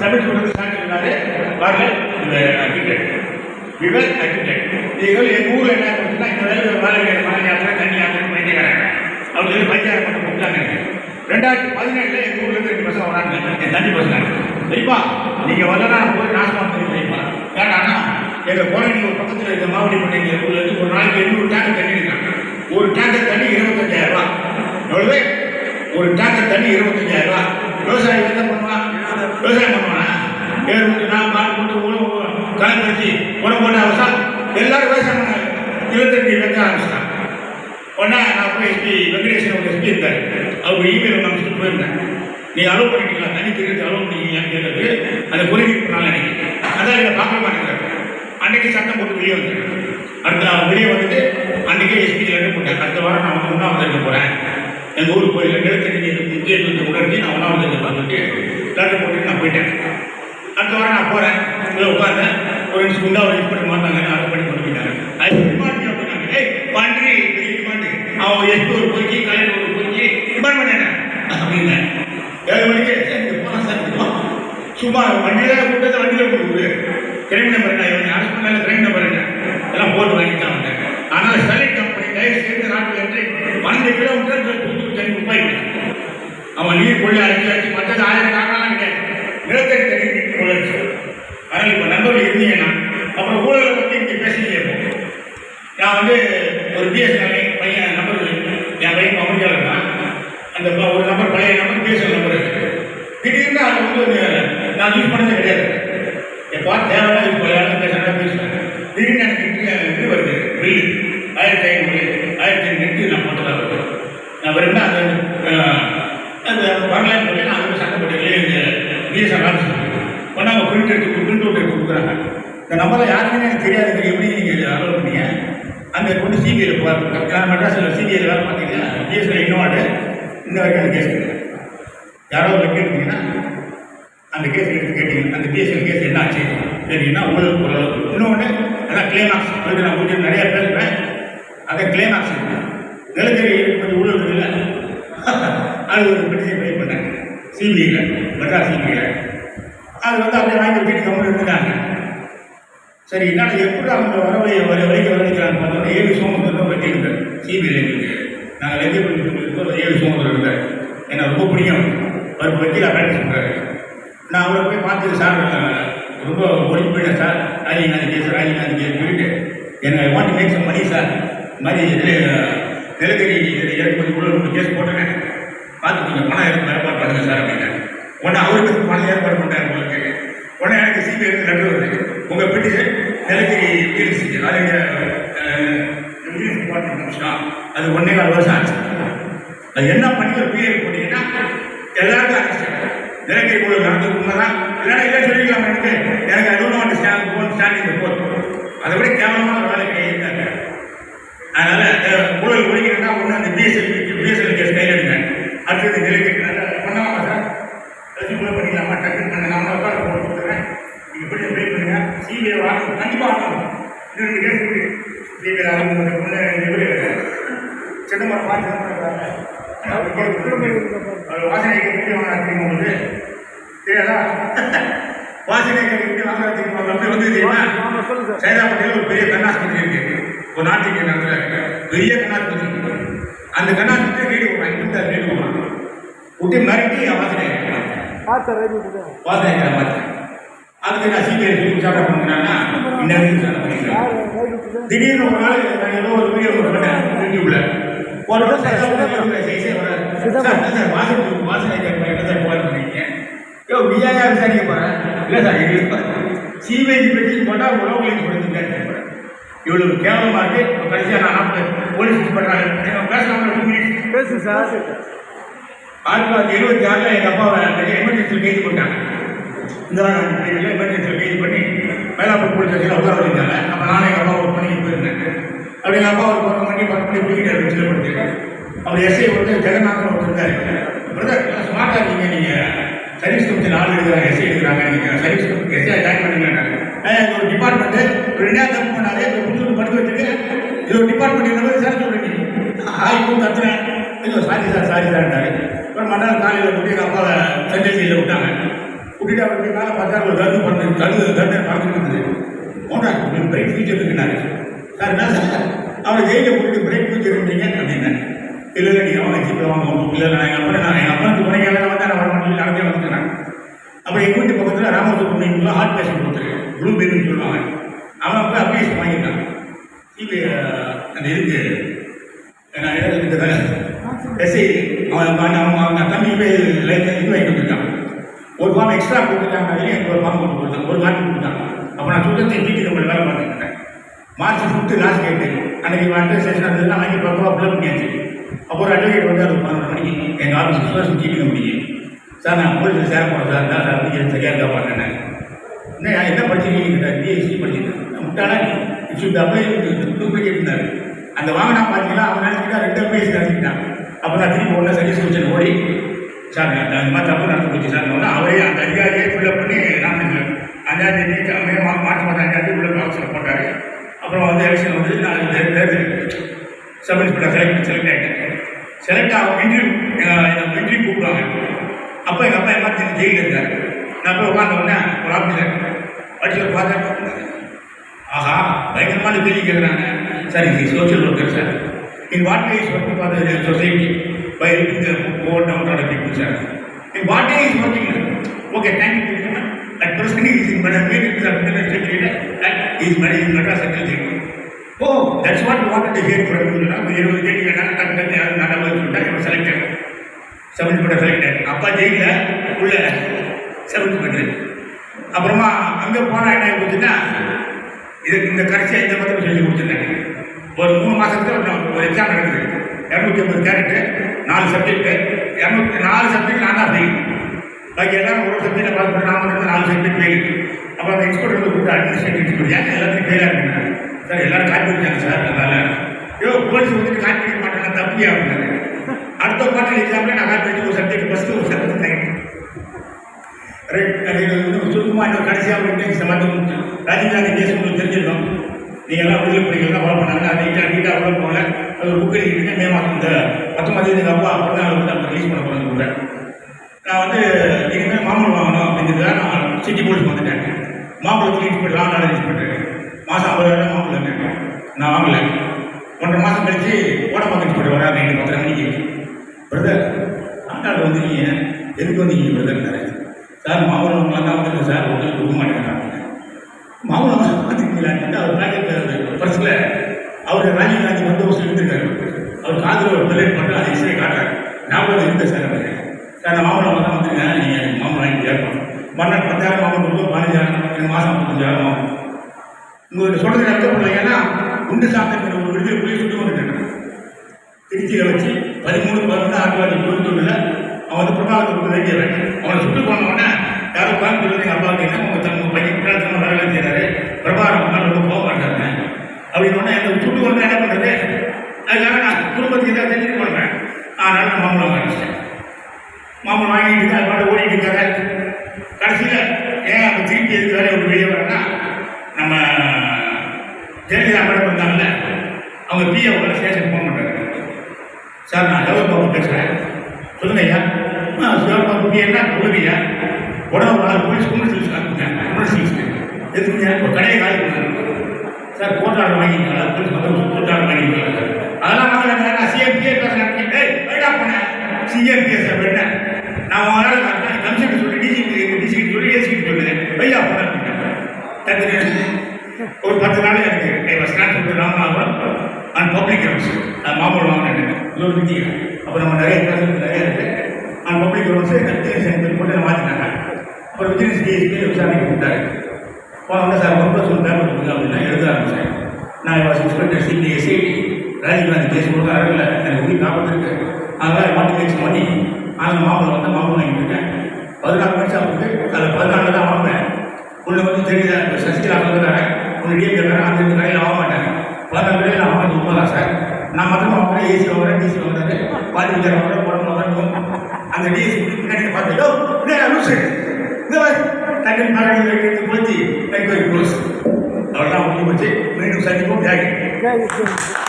Submit பண்ணுறது சாட்டிருந்தாரு வரல இந்த அக்ரிடெக்ட் விவர் அக்ரிடெக்ட் இதுகள் எங்கள் ஊரில் என்ன பண்ணுச்சுன்னா இந்த வேலை வேலை மலை யாத்திரை தண்ணி யாத்திரை பைத்தியக்காரங்க அவங்க சொல்லி பைத்தியாரம் பண்ண கொடுத்தாங்க. ரெண்டாயிரத்தி பதினேழுல எங்கள் ஊரில் இருந்து ரெண்டு பசங்க வராங்க. என் தண்ணி பசங்க. சரிப்பா நீங்கள் வரலன்னா போய் நாசமாக தெரியும் ஏன்னா எங்கள் குழந்தை ஒரு பக்கத்தில் இருக்க மாவடி பண்ணி எங்கள் இருந்து ஒரு நாளைக்கு எண்ணூறு டேங்கர் தண்ணி இருக்காங்க ஒரு டேங்கர் தண்ணி இருபத்தஞ்சாயிரம் ரூபா எவ்வளவு? ஒரு டேங்கர் தண்ணி இருபத்தஞ்சாயிரம் ரூபா விவசாயி விவசாயம் பண்ணுவானா ஏர் விட்டு நான் மாடு போட்டு உணவு கலை வச்சு உணவு போட்டு அவசா? எல்லாரும் விவசாயம் பண்ணாங்க இருபத்தெட்டு வைக்க ஆரம்பிச்சிட்டாங்க உடனே நான் போய் எஸ்பி வெங்கடேசன் ஒரு எஸ்பி இருந்தார். அவர் இமெயில் நான் போயிருந்தேன். நீ அலோவ் பண்ணிக்கலாம் தனி தெரிஞ்சு அலோவ் பண்ணிக்கலாம்னு கேட்டது அந்த குறைவிப்பு நாள் நினைக்கிறேன் அதான் இதை பார்க்க மாட்டேங்கிறார். அன்றைக்கி சட்டம் போட்டு வெளியே வந்து அடுத்த வெளியே வந்துட்டு அன்றைக்கே எஸ்பி லெட்டர் போட்டேன் அடுத்த வாரம் நான் வந்து ஒன்றாம் இருக்க போகிறேன் எங்கள் ஊர் கோயிலில் நிலத்தடி நீர் முக்கியத்துவத்தை உணர்த்தி நான் உண்ணாவிரதம் வந்துட்டு லெட்டர் போட்டுட்டு நான் போயிட்டேன். அடுத்த வாரம் நான் போகிறேன் இதில் உட்காந்தேன் ஒரு நிமிஷம் உண்டா யூஸ் பண்ணி மாட்டாங்க அதை பண்ணி கொண்டு போயிட்டாங்க அது ரிமாண்ட் அப்படின்னாங்க ஏய் பன்றி ரிமாண்ட் அவன் எட்டு ஒரு பொறுக்கி காலையில் ஒரு பொறுக்கி டிமாண்ட் பண்ணேன் அப்படின்னேன் ஏழு மணிக்கு சரி போகலாம் சார் சும்மா வண்டியில் கூட்டத்தை வண்டியில் கொடுக்குது கிரைம் நம்பர் என்ன? இவன் அரசு பண்ணால கிரைம் நம்பர் என்ன? எல்லாம் போட்டு வாங்கிட்டு தான் வந்தேன் ஆனால் ஸ்டெர்லைட் கம்பெனி தயவு செய்து நாட்டில் என்று பன்னெண்டு கிலோமீட்டர் தூத்துக்கு அவன் நீர் கொள்ளி அடிச்சு அடிச்சு மற்றது ஆயிரம் காரணம் கிடையாது. நிலத்தடி தண்ணி நீர் கொள்ளடிச்சு அதனால் இப்போ நண்பர்கள் இருந்தீங்கன்னா அப்புறம் ஊழலை பற்றி இங்கே பேசுறீங்க நான் வந்து ஒரு பிஎஸ்என்எல் பையன் நம்பர் என் பையன் அமெரிக்காவில் தான். அந்த ஒரு நம்பர் பழைய நம்பர் பிஎஸ்எல் நம்பர் திடீர்னு அது வந்து நான் யூஸ் பண்ணதே கிடையாது. எப்போ தேவையான யூஸ் பண்ணலாம் பேசுகிறேன் பேசுகிறேன் திடீர்னு எனக்கு இது வருது. பில்லு ஆயிரத்தி ஐநூறு ஆயிரத்தி ஐநூறு நான் போட்டதாக இருக்கும் நான் என்ன அது அந்த வரலாறு சொல்லி நான் வந்து சட்டப்பட்டு இந்த பிஎஸ்எல் ஒன்றா அவங்க பிரிண்ட் எடுத்து பிரிண்ட் அவுட் எடுத்து கொடுக்குறாங்க. இந்த நம்பரை யாருக்குமே எனக்கு தெரியாது எப்படி நீங்கள் அலோவ் பண்ணீங்க? அங்கே கொண்டு சிபிஐயில் போவார் நான் மெட்ராஸில் சிபிஐயில் வேலை பார்த்தீங்கன்னா பிஎஸ்எல் இன்னொரு இந்த வரைக்கும் அந்த கேஸ் கிடையாது யாரோ ஒரு கேட்டீங்கன்னா அந்த கேஸ் எடுத்து கேட்டீங்க. அந்த பிஎஸ்எல் கேஸ் என்ன ஆச்சு? சரிங்கன்னா உங்களுக்கு ஓரளவு இன்னொன்று அதான் கிளைமாக்ஸ் வந்து நான் கொஞ்சம் நிறையா பேசுகிறேன் அதை கிளைமாக்ஸ் நிலக்கரி கொஞ்சம் ஊழல் இருக்குல்ல அது ஒரு பெட்டிஷன் பே பண்ணேன். சிபிஐயில் மெட்ராஸ் சிபிஐயில் அது வந்து அப்படியே வாங்கி வச்சுட்டு கம்பெனி இருந்தாங்க சரி என்னடா எப்படி அவங்க வரவழைய வர வரைக்கும் வரவைக்கிறாங்க பார்த்தோன்னா ஏழு சோமசுந்தரம் பற்றி இருந்தார் சிபிஐயில் இருக்கு. நாங்கள் லெஜர் ஏழு சோமசுந்தரம் இருந்தார் எனக்கு ரொம்ப பிடிக்கும். அவர் வக்கீலாக ப்ராக்டிஸ் பண்ணுறாரு நான் அவரை போய் பார்த்து சார் ரொம்ப ஒழிச்சு போயிட்டேன் sir. Rajiv Gandhi case Rajiv Gandhi case சொல்லிட்டு எனக்கு I want make some money sir. இந்த மாதிரி நெருக்கடி ஏற்படுத்தி உள்ள ஒரு கேஸ் போட்டேன் பார்த்து கொஞ்சம் பணம் ஏற்ப ஏற்பாடு பண்ணுங்க சார் அப்படின்னு. உடனே அவருக்கு பணம் ஏற்பாடு பண்ணார் உங்களுக்கு. உடனே எனக்கு சிபிஐ லெட்டர் வருது. உங்கள் பெட்டிஷன் நிலக்கரி பிஎல்சி அது அது ஒன்றே கால் வருஷம் ஆச்சு. அது என்ன பண்ணி ஒரு போட்டீங்கன்னா எல்லாருக்கும் ஆச்சு நிலக்கரி குழு நடந்தது உண்மைதான். இல்லைன்னா இல்லை சொல்லிக்கலாம் எனக்கு. எனக்கு I don't want stand phone standing report அதை விட கேவலமான ஒரு வேலை இருக்காங்க அதனால அஹ், ஊழல் ஒழிக்கணும்னா ஒன்று அந்த பிஎஸ்எல் பிஎஸ்எல் கேஸ் கையில் எடுங்க அடுத்தது நிலக்கரி நல்லா பண்ணலாமா சார் ரெசியூமே பண்ணிக்கலாமா டக்குன்னு பண்ண நான் உட்கார போட்டு கொடுத்துறேன் நீங்கள் போய் பே பண்ணுங்க சிபிஐ வாங்கணும் கண்டிப்பாக வாங்கணும் இது ரெண்டு கேஸ் இருக்கு சிபிஐ வாங்கணும் சிதம்பரம் பார்த்து வாசனை எப்படி வாங்க தெரியுமா உங்களுக்கு தெரியாதா வாசனை எப்படி வாங்க தெரியுமா வந்து தெரியுமா ஒரு பெரிய கண்ணாஸ்பத்திரி இருக்கு ஒரு நார்த் பெரிய கண்ணாஸ்பத்திரி அந்த கண்ணாஸ்பத்திரி ரீடு போடுறாங்க இந்த ரீடு போடுறாங்க விட்டு மிரட்டி வாசனை வாசனை அதுக்கு நான் சிபிஐ சொல்லி இந்த பண்ணிக்கிறேன் திடீர்னு ஒரு நாள் நான் ஏதோ ஒரு வீடியோ போட்டேன் யூடியூப்ல ஒரு நாள் வாசனை வாசனை என்ன சார் போய் பண்ணிருக்கீங்க யோ விஜயா விசாரிக்க போறேன். இல்லை சார் எங்களுக்கு சிபிஐ பற்றி போட்டால் உறவு கழிச்சு கொடுத்துருக்கேன் இவ்வளவு கேவலமா இருக்கு. இப்ப கடைசியா நான் நாற்பது போலீஸ் டூ மினிட்ஸ் பேசு சார் ஆயிரத்தி தொள்ளாயிரத்தி எழுபத்தி ஆறில் எங்கள் அப்பாவை எமர்ஜென்சியில் கைது பண்ணிட்டாங்க. இந்த பீரியடில் எமர்ஜென்சியில் கைது பண்ணி மயிலாப்பூர் போலீஸ் ஸ்டேஷனில் உட்கார வச்சிருந்தாங்க அப்போ நானும் எங்கள் அப்பா ஒரு பணிக்கு போயிருந்தேன். அப்படி எங்கள் அப்பா ஒரு பத்து மணி பத்து மணி போய்கிட்டு வச்சுட்டு அவர் எஸ்ஐ வந்து ஜெகநாதன் ஒருத்தர் இருந்தார். பிரதர் ஸ்மார்ட்டாக இருக்கீங்க நீங்கள் சர்வீஸ் கமிஷன் ஆள் எழுதுறாங்க எஸ்ஐ எழுதுறாங்க நீங்கள் சர்வீஸ் கமிஷன் எஸ்ஐ ஜாயின் பண்ணுங்கன்னாங்க. இது ஒரு டிபார்ட்மெண்ட்டு ஒரு ரெண்டாவது தப்பு பண்ணாரு இப்போ புதுசு படிக்க வச்சுட்டு இது ஒரு டிபார்ட்மெண்ட் என்ன மாதிரி சார் சொல்கிறீங்க ஆய்வும் தத்துறேன். ஐயோ சாரி சார் சாரி சார்ட்டாரு அப்புறம் மறுநாள் காலையில் போட்டு எங்கள் அப்பாவை சென்ட்ரல் ஜெயிலில் விட்டாங்க. விட்டுட்டு அவர் மேலே பார்த்தா ஒரு கருது பண்ணு கருது கருது நடந்துட்டு இருந்தது. ஓண்டா பிரைட் ஃபியூச்சர் இருக்குன்னாரு. சார் என்ன சார் அவரை ஜெயிலில் போட்டு பிரைட் ஃபியூச்சர் இருந்தீங்க அப்படின்னேன் இல்லை இல்லை நீங்கள் அவங்க ஜிபே வாங்க ஒன்றும் இல்லை நான் எங்கள் அப்பா நான் எங்கள் அப்பாவுக்கு குறைக்காக வந்து நான் வர மாட்டேன் நடந்தே வந்துட்டேன் அப்புறம் எங்கள் வீட்டு பக்கத்தில் ராமசுப்ரமணியன் ஹார்ட் பேஷண்ட் கொடுத்துருக்கேன் ப்ளூ பேருன்னு சொல்லுவாங்க. அவன் போய் அப்ளிகேஷன் வாங்கிட்டான். இது அந்த இதுக்கு நான் எழுதுறது எஸ்ஐ அவன் அவன் அவன் அவங்க தம்பி போய் லைஃப் இது வாங்கி கொடுத்துருக்கான் ஒரு ஃபார்ம் எக்ஸ்ட்ரா கொடுத்துட்டாங்க எனக்கு ஒரு ஃபார்ம் கொண்டு கொடுத்தாங்க ஒரு காப்பி கொடுத்தாங்க அப்போ நான் சுத்தத்தை வீட்டுக்கு உங்களை வேலை பார்த்துட்டு மார்ச் ஃபிஃப்த்து லாஸ்ட் டேட்டு அன்றைக்கி வந்து செஷன் இருந்ததுன்னா வாங்கி பார்ப்போம் அப்ளை பண்ணியாச்சு. அப்போ ஒரு அட்வொகேட் வந்து அது பன்னெண்டு மணிக்கு எங்கள் ஆஃபீஸ் சுற்றி ஜீவிக்க முடியும் சார் நான் போலீஸில் சேர போகிறேன் சார். நான் சார் நீங்கள் சரியாக இருக்கா பாருங்க என்ன என்ன படிச்சிருக்கீங்க? பிஎஸ்சி படிச்சிருக்கேன். முட்டாளா இஷ்யூ அப்ளை டூப்ளிகேட் இருந்தார் அந்த வாங்கினா பார்த்தீங்கன்னா அவன் நினச்சிக்கிட்டா ரெண்டு அப்ளைஸ் நினச்சிக்கிட்டான் அப்போ நான் திரும்பி ஒன்றா சர்வீஸ் வச்சு ஓடி சார் நான் மாதிரி தப்பு நடந்து போச்சு சார். ஒன்று அவரே அந்த அதிகாரியே ஃபில்லப் பண்ணி நான் அஞ்சாம் தேதி மே மா- மார்ச் அஞ்சாம் தேதி உள்ள ஆஃபீஸில் போட்டார். அப்புறம் வந்து எலெக்ஷன் வந்து நான் தேர்தல் சப் இன்ஸ்பெக்டர் செலக்ட் செலக்ட் ஆகிட்டேன் செலக்ட் ஆகும் இன்டர்வியூ எனக்கு இன்டர்வியூ கூப்பிடுவாங்க. அப்போ எங்கள் அப்பா எமர்ஜென்சி ஜெயிலில் இருந்தார். நான் போய் உட்காந்த உடனே ஒரு ஆஃபீஸில் படிச்சு பார்த்தேன் ஆஹா பயங்கரமான கேள்வி கேட்குறாங்க சார் இது social worker sir. In what is working for the society by இந்த port down people sir in what is working okay thank you at present is in madam is madam in Madras oh that's what what to hear from you நான் இருபது கேட்டு கேட்டாங்க டக்கு டக்கு யாரும் இவன் selected seventh inspector selected அப்பா ஜெயிலில் உள்ள செவன்த் இன்ஸ்பெக்டர் அப்புறமா அங்கே போனால் என்ன ஆகி போச்சுன்னா இது இந்த கடைசியாக இந்த மாதிரி சொல்லி கொடுத்துருக்காங்க ஒரு மூணு மாதத்துல ஒரு ஒரு எக்ஸாம் நடக்குது. இரநூத்தி ஐம்பது கேரட்டு நாலு சப்ஜெக்ட்டு இரநூத்தி நாலு சப்ஜெக்ட் நான் தான் ஃபெயில் பாக்கி எல்லாரும் ஒரு சப்ஜெக்டில் பாஸ் பண்ணி நான் மட்டும் நாலு சப்ஜெக்ட் ஃபெயில் அப்போ அந்த எக்ஸ்பர்ட் வந்து கொடுத்து அட்மினிஸ்ட்ரேட்டிவ் எக்ஸ்பர்ட் ஏன் எல்லாத்தையும் ஃபெயிலாக இருக்குங்க சார் எல்லாரும் காப்பி அடிச்சாங்க சார் அதனால். ஐயோ போலீஸ் வந்துட்டு காப்பி அடிக்க மாட்டாங்க தப்பியா அப்படின்னாரு அடுத்த குவார்டர் எக்ஸாம்ல நான் ஒரு சப்ஜெக்ட் ஃபஸ்ட்டு ஒரு சப்ஜெக்ட் செகண்ட் ரைட் சுருக்கமாக இன்னும் கடைசியாக ஒரு டெக்ஸ்ட் மட்டும் ராஜீவ்காந்தி கேஸ் உங்களுக்கு தெரிஞ்சிருக்கோம். நீங்கள் எல்லாம் விடுதலை புலிகள் தான் ஃபாலோ பண்ணாங்க நீட்டாக நீட்டாக ஃபாலோ போனேன் அது ஒரு புக் எழுதிட்டு மே மாதம் இந்த பத்தொம்பது தேதி அப்பா அப்போ தான் வந்து நம்ம ரிலீஸ் பண்ண போகிறது கூட நான் வந்து இனிமேல் மாம்பழம் வாங்கணும் அப்படிங்கிறதுக்காக நான் சிட்டி போலீஸ் வந்துட்டேன். மாம்பழத்துக்கு பண்ணலாம் லாண்ட் ரிலீஸ் பண்ணுறேன் மாதம் ஐம்பதாயிரம் மாம்பழம் கேட்டேன். நான் வாங்கலை. ஒன்றரை மாதம் கழிச்சு பக்கத்து போட்டு வராது ரெண்டு பத்திரம் மணிக்கு. பிரதர் ஆண்டாள் வந்தீங்க எதுக்கு வந்தீங்க பிரதர்னாரு சார் மாம்பழம் தான் வந்துருக்கு சார் உங்களுக்கு கொடுக்க மாட்டேங்கிறாங்க மாமூலம் பார்த்துக்கலான்னு அவர் பேக்கெட் பர்ஸில் அவர் ராஜீவ்காந்தி ஒரு இருந்திருக்காரு அவர் காதில் ஒரு பிளேட் மட்டும் அதை இசையை காட்டுறாரு. ஞாபகம் இருந்த சார் அவர் சார் நான் மாமூலம் தான் வந்துருக்கேன் நீங்கள் எனக்கு மாமூலம் வாங்கி கேட்கணும் மறுநாள் பத்தாயிரம் மாமூலம் கொடுக்கும் பதினஞ்சாயிரம் எனக்கு மாதம் முப்பத்தஞ்சாயிரம் ஆகும் உங்களுக்கு சொல்கிறது அர்த்தப்படல ஏன்னா குண்டு சாப்பிட்டு ஒரு விடுதலை புள்ளி சுட்டு வந்துட்டேன் திருச்சியில் வச்சு பதிமூணு பதினொன்று ஆயிரத்தி கொடுத்துள்ள அவன் வந்து பிரபாகத்துக்கு வேண்டியவன் அவனை சுட்டு போன உடனே யாரோ சொல்லி எங்கள் அப்பாவுக்கு என்ன உங்கள் தங்க பையன் குற்றாலத்தனமாக வேலை வேலை செய்கிறாரு பிரபாகரன் ரொம்ப போக மாட்டாங்க அப்படின்னு உடனே அந்த சுட்டு கொண்டு என்ன பண்ணுறது அதுக்காக நான் குடும்பத்துக்கு ஏதாவது தெரிஞ்சுட்டு பண்ணுறேன் அதனால் நான் மாம்பழம் வாங்கிட்டேன் மாம்பழம் வாங்கிட்டு இருக்கேன் அது பாட்டு ஓடிட்டு இருக்காரு கடைசியில் ஏன் அந்த திருப்பி எதுக்கு வேலையை விட்டு வெளியே வரேன்னா நம்ம ஜெயலலிதா மேடம் இருந்தாங்கல்ல அவங்க பிஏ உள்ள ஸ்டேஷன் போக மாட்டாங்க சார் நான் ஜவஹர் பாபு பேசுகிறேன் சொல்லுங்க ஐயா ஆ நீ என்ன உழுவிய உடனே ஒரு நாள் போலீஸ் குண்டர் சில்ஸ் காட்டுங்க குண்டர் எதுக்குங்க ஒரு கடையை காலி சார் கோட்டாடு வாங்கிக்கலாம் போலீஸ் மக்கள் கோட்டாடு வாங்கிக்கலாம் அதெல்லாம் வாங்கல நான் சிஎம்பிஏ பேசுகிறேன் ஏய் வைடா போனேன் சிஎம்பிஎஸ் அப்படின்னு நான் உங்களால் கமிஷன் சொல்லி டிஜிபி டிசிபி சொல்லி ஏசிபி சொல்லுறேன் வையா போனேன். ஒரு பத்து நாள் எனக்கு I was Ramanathapuram. And public grounds நான் மாம்பழம் வாங்கினேன். இது ஒரு வித்தியை அப்போ நம்ம நிறைய பேசுறது நிறைய இருக்கு and public grounds Vijay centre போட்டு நான் மாற்றினாங்க அப்புறம் விஜய் டிஎஸ்பி விசாரணைக்கு கூப்பிட்டாரு போனோட சார் ரொம்ப சொல்லி பேப்பர் கொடுங்க அப்படின்னா எழுத ஆரம்பிச்சேன் நான் was inspector SIT Rajiv Gandhi case கொடுக்க அறவில் எனக்கு உயிர் காப்பத்திருக்கு அதனால் மாட்டி கேஸ் பண்ணி அந்த மாப்பிள்ளை வந்து மாம்பழம் வாங்கிட்டு இருக்கேன். பதினாறு வருஷம் ஆகுது அதில் பதினாலு தான் வாங்குவேன் உள்ள வந்து தெரியுதா இப்போ சசிகலா வந்துட்டாங்க ஒன்று டிஎம் கேட்குறாங்க அந்த கடையில் வாங்க மாட்டாங்க. பதினாலு கடையில் நான் வாங்க உண்மைதான் சார். நான் மொத்தமாக வாங்குறேன். ஏசி வாங்குறேன் டிசி வாங்குறாரு. பாதி விஜய் வாங்குறேன் உடம்பு வாங்குறேன் அந்த டிஎஸ்சி பின்னாடி பார்த்து யோ லூசு. இந்த மாதிரி டக்குனு மேலே வைக்கிறது போச்சு என்கொயரி